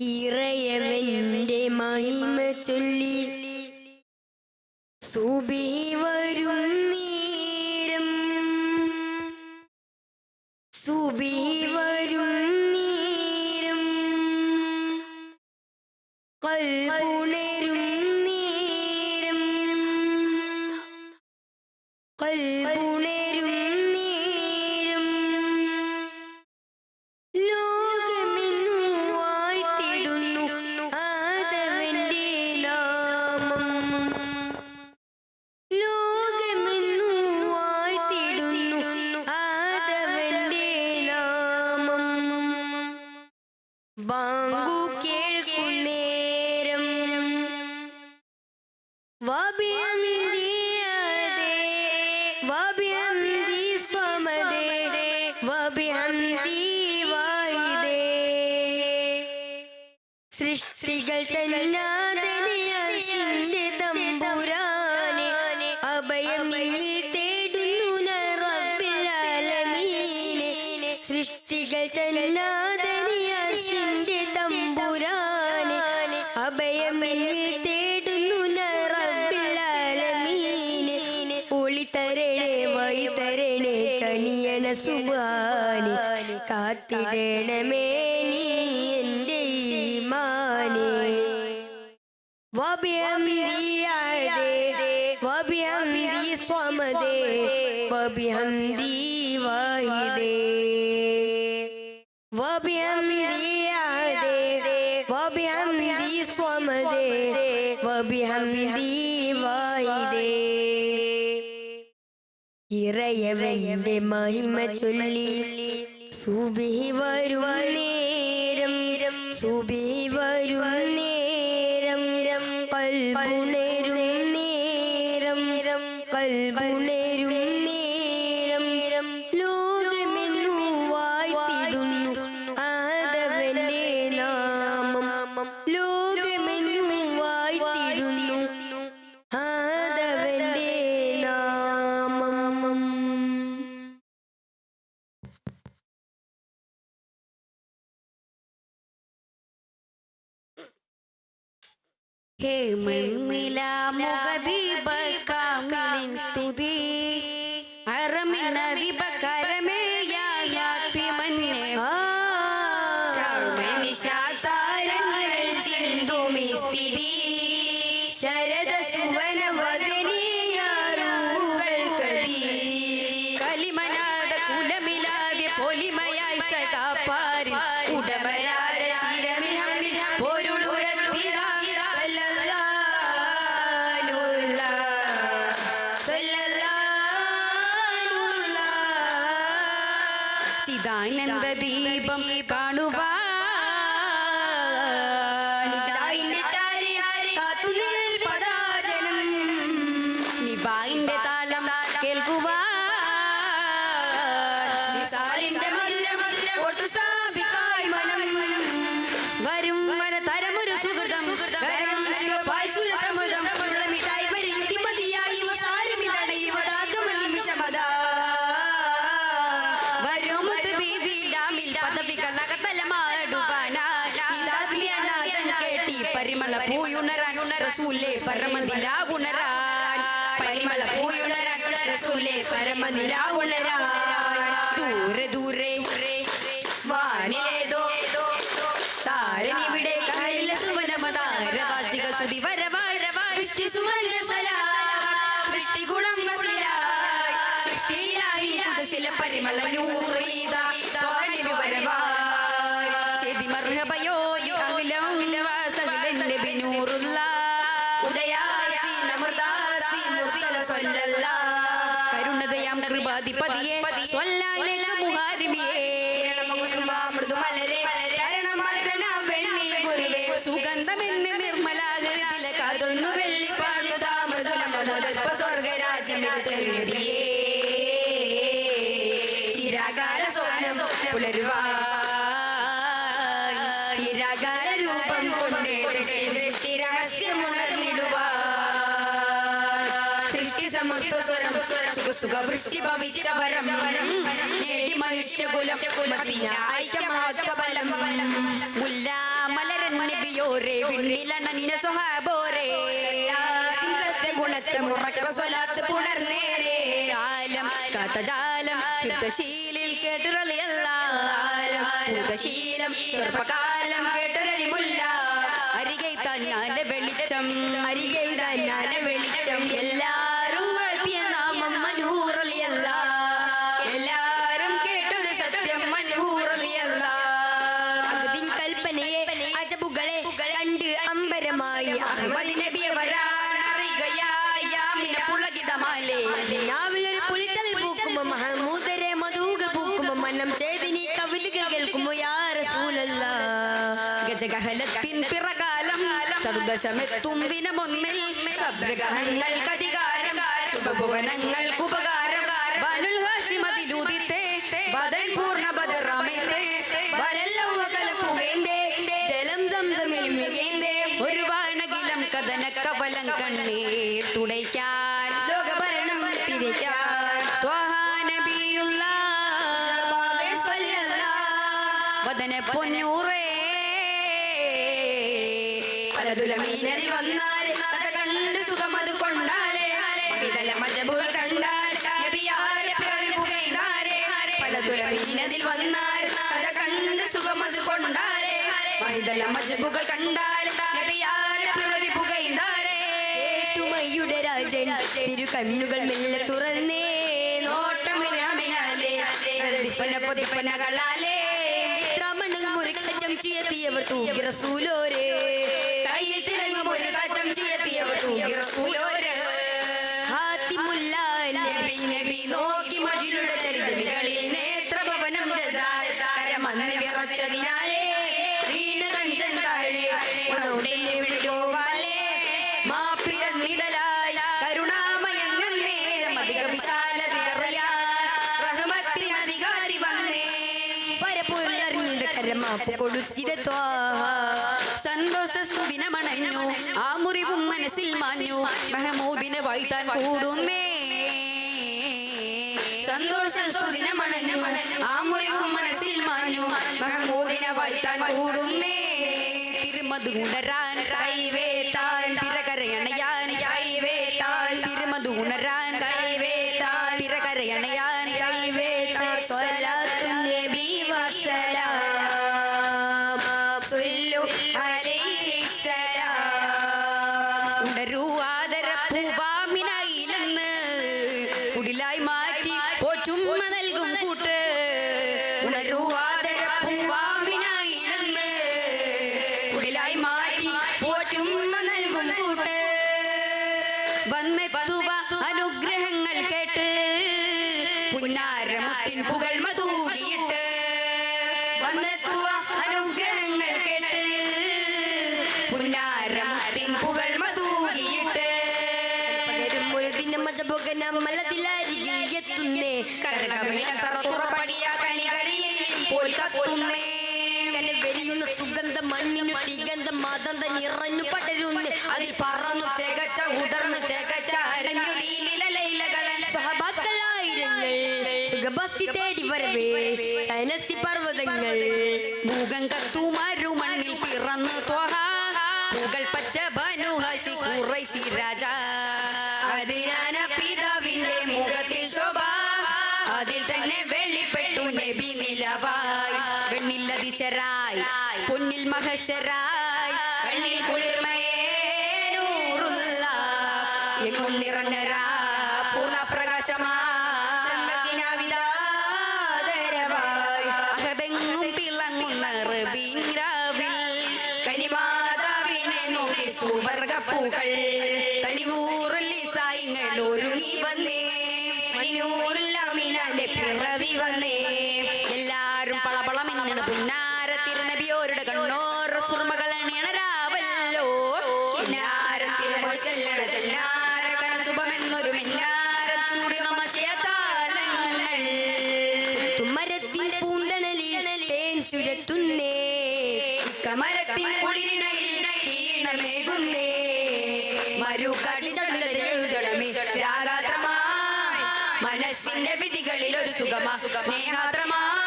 ഇറയവന്റെ മഹിമ ചൊല്ലി സുബി വരും നേരം. സുബി സൃഷ്ടികൾ തന്നാതെ തമ്പുരാനെ. അഭയം തേടുന്നു റബ്ബിലാലമീനെ സൃഷ്ടികൾ തേടുന്നു ഒളിത്തരണേ വൈതരണേ സുബാനി കാത്തിടണമേ നീ എന്റെ ഈമാനെ. വബിഹംദി സ്വമദേ ഇറയവന്റെ മഹിമ ചൊല്ലി. സുബി വരും നേരം സുബി വരും ഹേ മൈമില அதிபதியே சொல்லாலே முகாரி മുക്തസ്വരം ചെറുപ്പകാലം അരികെ തന്നാലെ വെളിച്ചം അരികെ തന്നാലെ വെളിച്ചം എല്ലാം ചതുർദശമെത്തും ദിനമൊന്നിൽ സബ്രഗഹങ്ങൾക്ക് അധികാരം ശുഭഭുവനങ്ങൾക്ക് ഉപകാരം. ബനുൽ പലതുലമീനതിൽ വന്നാൽ കഥ കണ്ട് സുഖമത് കൊണ്ടാലേ. വിതല മജബുകൾ കണ്ടാൽ പുകൈനാരേ പലതുലമീനതിൽ വന്നാൽ കഥ കണ്ട് സുഖമത് കൊണ്ടാലേ. വിതല മജബുകൾ കണ്ടാൽ ഏറ്റുമയുടെ രാജൻ തിരു കണ്ണുകൾ മെല്ലെ തുറന്നേ. നോട്ടം പ്രതിഫന പ്രതിഫനകളാലേ നോട്ടമണ്ണും മുറിക്ക ചംചിയെത്തിയവർ തൂകി റസൂലോരേ. ചുഴത്തിയവർ തൂകി കരമാപ്പ് കൊടുത്തിര ത്വാഹ സന്തോഷ സ്തുതിനമണഞ്ഞു ആ മുറിവും മനസ്സിൽ മാഞ്ഞു. മെഹമൂദിനെ വാഴ്ത്താൻ കൂടുന്നേ സന്തോഷ സ്തുതിനമണഞ്ഞു ആ മുറിവും മനസ്സിൽ മാഞ്ഞു. മെഹമൂദിനെ വാഴ്ത്താൻ കൂടുന്നേ. തിരുമത് ഉണരാൻ കൈവേത്താൻ വെരിയുന്ന സുഗന്ധ പിതാവിന്റെ മുഖത്തിൽ അതിശരായി പൊന്നിൽ മഹശരായി കണ്ണിൽ കുളിർമയേ എങ്ങും നിറഞ്ഞരാ പൂർണ പ്രകാശമാ അഹതെങ്ങും വന്നേ. മണിനൂറില്ലാമിനാന്റെ പിറവി വന്നേ. ചുരത്തുന്നേ കമരത്തിൽ കുളിരിണയിൽ ഈണമേകുന്നേ. മരുക്കാട്ടിൽ ചടുതലമേ രാഗാത്രമായി. മനസ്സിന്റെ വിധികളിൽ ഒരു സുഖമാ സ്നേഹാത്രമായി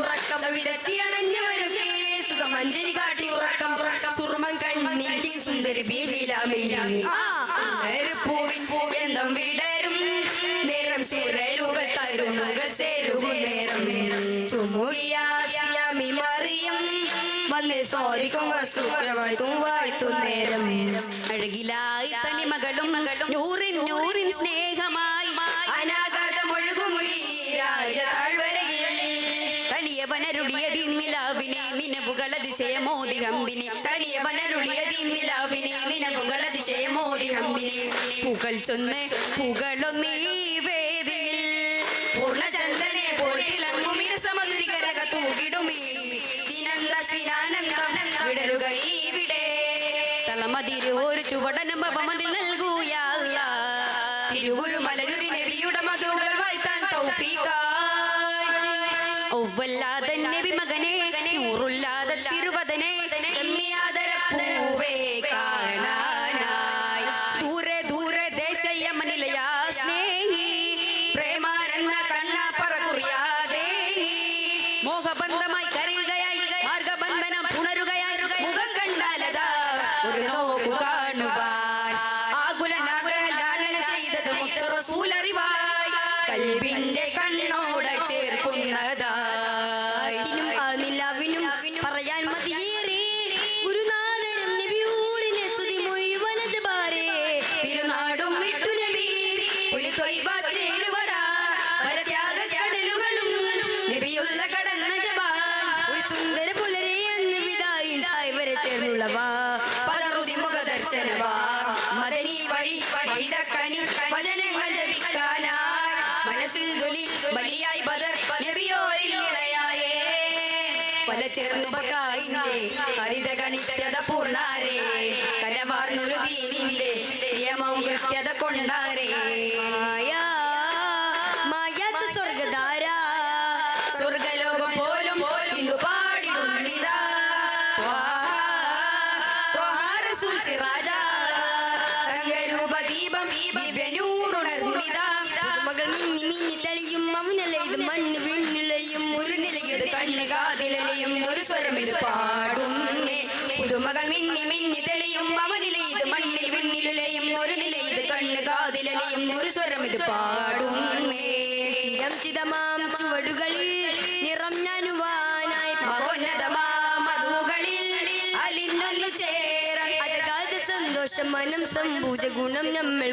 വിരക്കം വിരത്തിയണഞ്ഞ. തനിയവനരുളിയതി നിലാവിനെ നിലവുകളതിശയമോതി ഹമ്പിനെ ഒരു നബിയുടെ മധുകൾ വായ്ത്താൻ ഒവ്വല്ലാതെ നബി മകനെ നൂറുല്ലാതെ തിരുവതനെ ചെമ്മിയാതര പൂവേ കാണാനായി. ദൂരെ ദൂരെ ദേശയമനിലയാ സ്നേഹി. പ്രേമാരെന്ന കണ്ണ പറകുറിയാതെ മോഹബന്ധമായി കരയുകയായി മാർഗബന്ധനം പുണരുകയായി മുഖം കണ്ടാലതാ ഒരു നോക്കു കാണുവാൻ. ആകുലനാഗ്രഹ ലാലന ചെയ്തത് മുത്തറസൂലറിവായി. കൽവിന്റെ കണ്ണോടെ ചേർക്കുന്നതാ ചേർന്നുപകായിന്റെ ഹരിതകനിത്യത പൂർണ്ണാരേ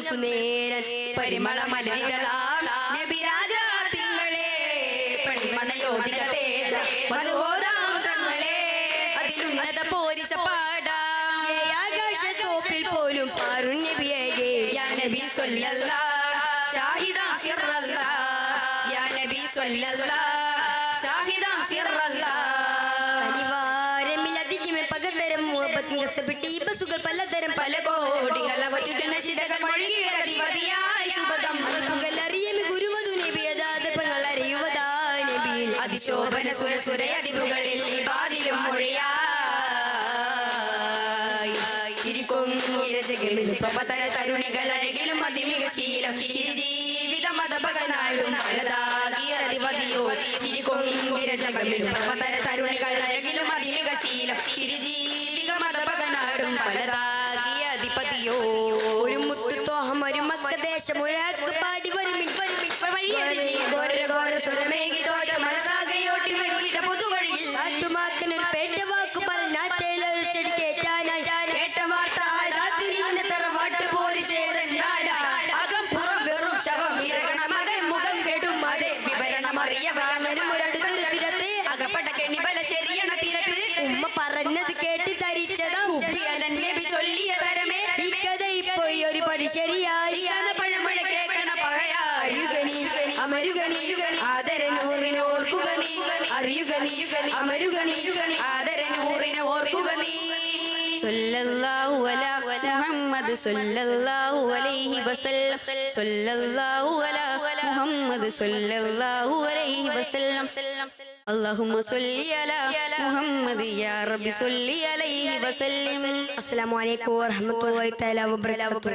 നൽകുന്നേരൻ പരിമള മലരികളാ സുരയതിവുകളിൽ തരുണികൾ അതിമിക ശീലം തരുണികൾ അതിമിക ശീലം ഒരു മുത്തുത്തോഹം ഒരു മക്കദേശം ഒരാൾക്ക് പാടി അറിയുക നീ അമരുക നീ ആദരനൂറിനെ ഓർക്കുക നീ സല്ലല്ലാഹു അലാ മുഹമ്മദ് സല്ലല്ലാഹു അലൈഹി വസല്ലം സല്ലല്ലാഹു അലാ മുഹമ്മദ് സല്ലല്ലാഹു അലൈഹി വസല്ലം اللهم صل على محمد يا رب صل عليه وسلم السلام عليكم ورحمة الله تعالى وبركاته